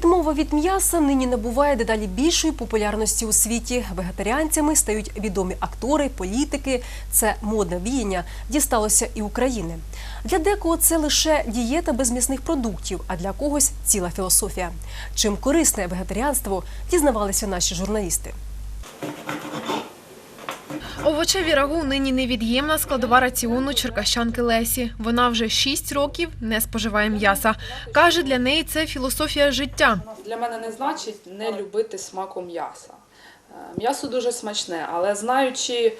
Відмова від м'яса нині набуває дедалі більшої популярності у світі. Вегетаріанцями стають відомі актори, політики. Це модне віяння дісталося і України. Для декого це лише дієта без м'ясних продуктів, а для когось ціла філософія. Чим корисне вегетаріанство, дізнавалися наші журналісти. Овочеві рагу нині невід'ємна складова раціону черкащанки Лесі. Вона вже шість років не споживає м'яса. Каже, для неї це філософія життя. Для мене не значить не любити смаку м'яса. Е, М'ясо дуже смачне, але знаючи,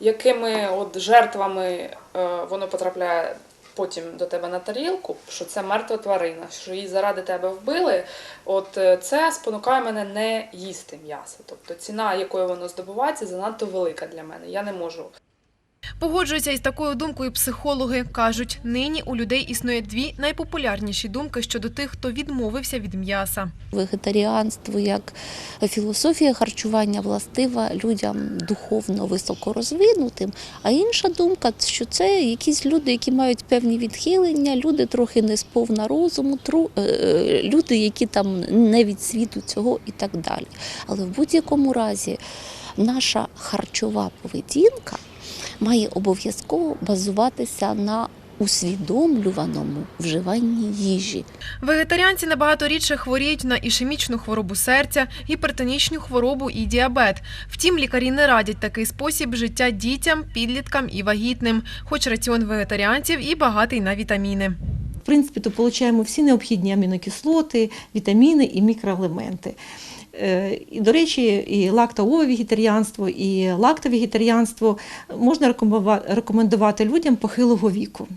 якими от жертвами е, воно потрапляє потім до тебе на тарілку, що це мертва тварина, що її заради тебе вбили, от е, це спонукає мене не їсти м'ясо. Тобто ціна, якою воно здобувається, занадто велика для мене. Я не можу Погоджуються із такою думкою психологи. Кажуть, нині у людей існує дві найпопулярніші думки щодо тих, хто відмовився від м'яса. Вегетаріанство як філософія харчування властива людям духовно високорозвинутим. А інша думка, що це якісь люди, які мають певні відхилення, люди трохи не сповна розуму, е, е, люди, які там не від світу цього і так далі. Але в будь-якому разі наша харчова поведінка має обов'язково базуватися на усвідомлюваному вживанні їжі. Вегетаріанці набагато рідше хворіють на ішемічну хворобу серця, гіпертонічну хворобу і діабет. Втім, лікарі не радять такий спосіб життя дітям, підліткам і вагітним, хоч раціон вегетаріанців і багатий на вітаміни. В принципі, то отримуємо всі необхідні амінокислоти, вітаміни і мікроелементи. Е, І, до речі, і лактоове вегетаріанство, і лактовегетаріанство можна рекомендувати людям похилого віку.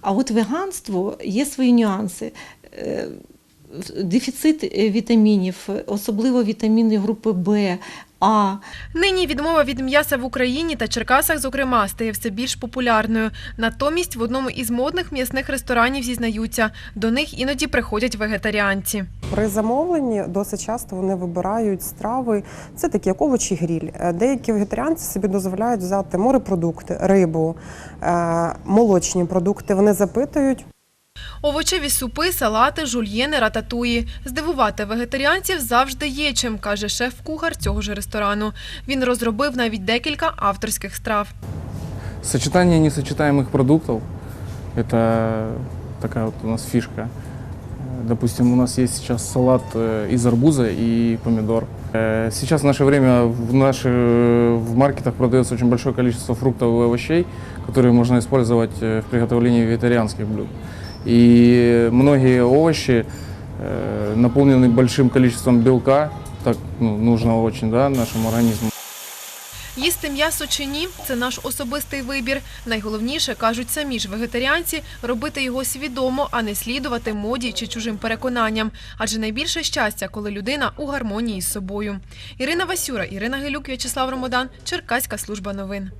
А от веганство є свої нюанси. Е, Дефіцит е, вітамінів, особливо вітаміни групи В, А, Нині відмова від м'яса в Україні та Черкасах, зокрема, стає все більш популярною. Натомість в одному із модних м'ясних ресторанів зізнаються, до них іноді приходять вегетаріанці. При замовленні досить часто вони вибирають страви. Це такі як овочі гріль. Е, Деякі вегетаріанці собі дозволяють взяти морепродукти, рибу, е, молочні продукти. Вони запитують. Овочеві супи, салати, жульєни, рататуї. Здивувати вегетаріанців завжди є чим, каже шеф-кухар цього ж ресторану. Він розробив навіть декілька авторських страв. Сочетание несочетаемых продуктов – это такая вот у нас фишка. Э, Допустим, у нас есть сейчас салат э, из арбуза и помидор. Э, Сейчас в наше время в, наши, в маркетах продается очень большое количество фруктов и овощей, которые можно использовать э, в приготовлении вегетарианских блюд. И многие овощи э, наполнены большим количеством белка, так ну, нужно очень да, нашему организму. Їсти м'ясо чи ні це наш особистий вибір. Найголовніше кажуть самі ж вегетаріанці робити його свідомо, а не слідувати моді чи чужим переконанням. Адже найбільше щастя, коли людина у гармонії з собою. Ірина Васюра, Ірина Гелюк, В'ячеслав Ромодан, Черкаська служба новин.